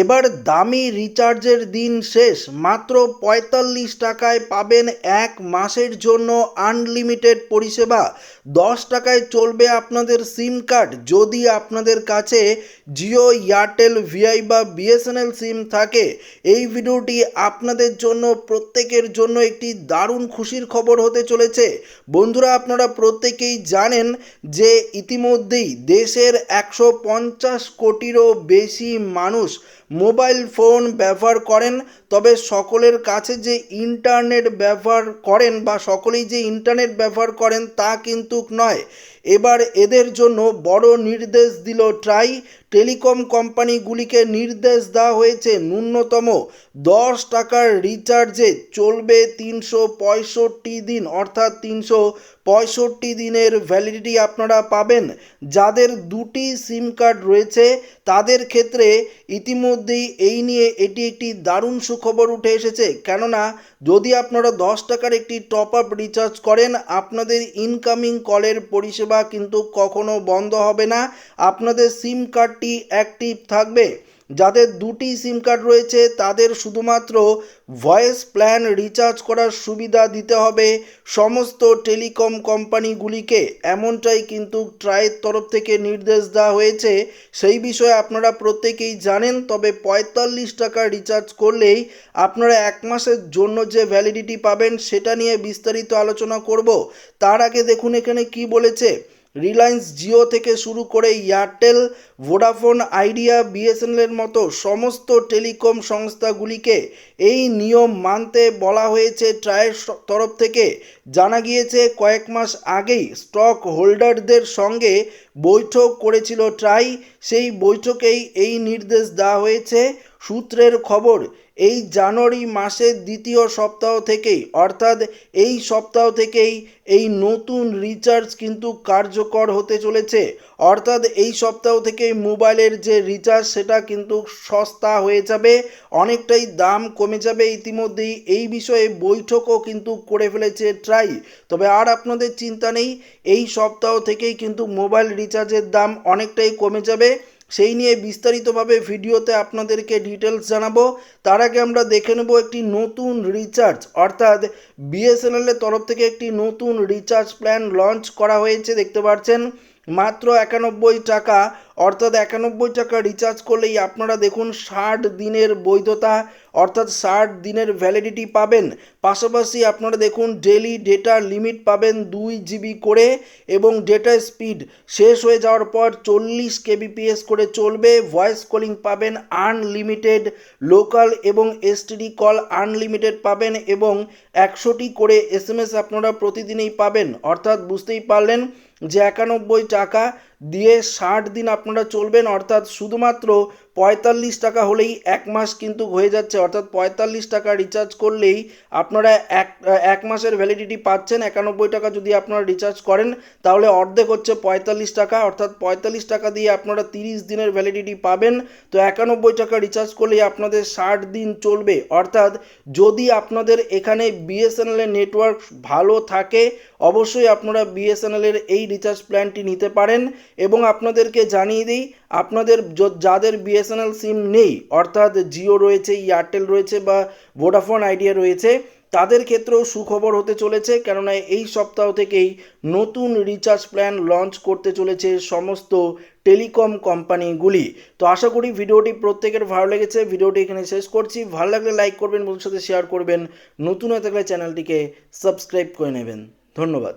এবার দামি রিচার্জের দিন শেষ। মাত্র পঁয়তাল্লিশ টাকায় পাবেন এক মাসের জন্য আনলিমিটেড পরিষেবা। দশ টাকায় চলবে আপনাদের সিম কার্ড। যদি আপনাদের কাছে জিও, এয়ারটেল, ভিআই বা বিএসএনএল সিম থাকে, এই ভিডিওটি আপনাদের জন্য, প্রত্যেকের জন্য একটি দারুণ খুশির খবর হতে চলেছে। বন্ধুরা, আপনারা প্রত্যেকেই জানেন যে ইতিমধ্যেই দেশের একশো পঞ্চাশ কোটিরও বেশি মানুষ মোবাইল ফোন ব্যবহার করেন, তবে সকলের কাছে যে ইন্টারনেট ব্যবহার করেন বা সকলেই যে ইন্টারনেট ব্যবহার করেন তা কিন্তু নয়। এবার এদের জন্য বড় নির্দেশ দিল ট্রাই টেলিকম কোম্পানিগুলিকে নির্দেশ দেওয়া হয়েছে, ন্যূনতম দশ টাকার রিচার্জে চলবে তিনশো পঁয়ষট্টি দিন, অর্থাৎ তিনশো পঁয়ষট্টি দিনের ভ্যালিডিটি আপনারা পাবেন। যাদের দুটি সিম কার্ড রয়েছে, তাদের ক্ষেত্রে ইতিমধ্যেই এই নিয়ে এটি একটি দারুণ সুখবর উঠে এসেছে। কেননা, যদি আপনারা দশ টাকার একটি টপ আপ রিচার্জ করেন, আপনাদের ইনকামিং কলের পরিষেবা কিন্তু কখনো বন্ধ হবে না। আপনাদের সিম কার্ডটি অ্যাক্টিভ থাকবে। যাদের দুটি সিম কার্ড রয়েছে, তাদের শুধুমাত্র ভয়েস প্ল্যান রিচার্জ করার সুবিধা দিতে হবে সমস্ত টেলিকম কোম্পানিগুলিকে। এমনটাই কিন্তু ট্রাইয়ের তরফ থেকে নির্দেশ দেওয়া হয়েছে। সেই বিষয়ে আপনারা প্রত্যেকেই জানেন, তবে পঁয়তাল্লিশ টাকা রিচার্জ করলেই আপনারা এক মাসের জন্য যে ভ্যালিডিটি পাবেন, সেটা নিয়ে বিস্তারিত আলোচনা করব। তার আগে দেখুন এখানে কি বলেছে। রিলায়েন্স জিও থেকে শুরু করে এয়ারটেল, ভোডাফোন, আইডিয়া বিএসএনএলের মতো সমস্ত টেলিকম সংস্থাগুলিকে এই নিয়ম মানতে বলা হয়েছে। ট্রায়ের তরফ থেকে জানা গিয়েছে, কয়েক মাস আগেই স্টক হোল্ডারদের সঙ্গে বৈঠক করেছিল ট্রাই। সেই বৈঠকেই এই নির্দেশ দেওয়া হয়েছে। সূত্রের খবর এই জানুয়ারি মাসের দ্বিতীয় সপ্তাহ থেকেই, অর্থাৎ এই সপ্তাহ থেকেই এই নতুন রিচার্জ কিন্তু কার্যকর হতে চলেছে। অর্থাৎ এই সপ্তাহ থেকেই মোবাইলের যে রিচার্জ সেটা কিন্তু সস্তা হয়ে যাবে, অনেকটাই দাম কমে যাবে। ইতিমধ্যেই এই বিষয়ে বৈঠকও কিন্তু করে ফেলেছে ট্রাই। তবে আর আপনাদের চিন্তা নেই, এই সপ্তাহ থেকেই কিন্তু মোবাইল রিচার্জের দাম অনেকটাই কমে যাবে। সেই নিয়ে বিস্তারিতভাবে ভিডিওতে আপনাদেরকে ডিটেলস জানাব। তার আগে আমরা দেখে নেব একটি নতুন রিচার্জ অর্থাৎ বিএসএনএলের তরফ থেকে একটি নতুন রিচার্জ প্ল্যান লঞ্চ করা হয়েছে, দেখতে পাচ্ছেন। মাত্র একানব্বই টাকা, অর্থাৎ একানব্বই টাকা রিচার্জ করলেই আপনারা দেখুন ষাট দিনের বৈধতা। অর্থাৎ ষাট দিনের ভ্যালিডিটি পাবেন। পাশাপাশি আপনারা দেখুন ডেলি ডেটা লিমিট পাবেন দুই জিবি করে এবং ডেটা স্পিড শেষ হয়ে যাওয়ার পর চল্লিশ কেবিপিএস করে চলবে। ভয়েস কলিং পাবেন আনলিমিটেড লোকাল এবং এসটিডি কল আনলিমিটেড পাবেন এবং একশোটি করে এস এম এস আপনারা প্রতিদিনই পাবেন। অর্থাৎ বুঝতেই পারলেন যে একানব্বই টাকা দিয়ে ষাট দিন আপনারা চলবেন, অর্থাৎ শুধুমাত্র পঁয়তাল্লিশ টাকা হলেই এক মাস কিন্তু হয়ে যাচ্ছে। অর্থাৎ পঁয়তাল্লিশ টাকা রিচার্জ করলেই আপনারা এক এক মাসের ভ্যালিডিটি পাচ্ছেন, একানব্বই টাকা যদি আপনারা রিচার্জ করেন, তাহলে অর্ধেক হচ্ছে পঁয়তাল্লিশ টাকা। অর্থাৎ পঁয়তাল্লিশ টাকা দিয়ে আপনারা তিরিশ দিনের ভ্যালিডিটি পাবেন। তো একানব্বই টাকা রিচার্জ করলেই আপনাদের ষাট দিন চলবে। অর্থাৎ যদি আপনাদের এখানে বিএসএনএলের নেটওয়ার্ক ভালো থাকে, অবশ্যই আপনারা বিএসএনএলের এই রিচার্জ প্ল্যানটি নিতে পারেন। এবং আপনাদেরকে জানিয়ে দিই, আপনাদের যাদের বিএসএনএল সিম নেই, অর্থাৎ জিও রয়েছে এয়ারটেল রয়েছে বা ভোডাফোন আইডিয়া রয়েছে, তাদের ক্ষেত্রেও সুখবর হতে চলেছে। কেননা এই সপ্তাহ থেকেই নতুন রিচার্জ প্ল্যান লঞ্চ করতে চলেছে সমস্ত টেলিকম কোম্পানিগুলি তো আশা করি ভিডিওটি প্রত্যেকের ভালো লেগেছে। ভিডিওটি এখানে শেষ করছি। ভালো লাগলে লাইক করবেন বন্ধুর সাথে শেয়ার করবেন। নতুন হয়ে থাকলে চ্যানেলটিকে সাবস্ক্রাইব করে নেবেন। ধন্যবাদ।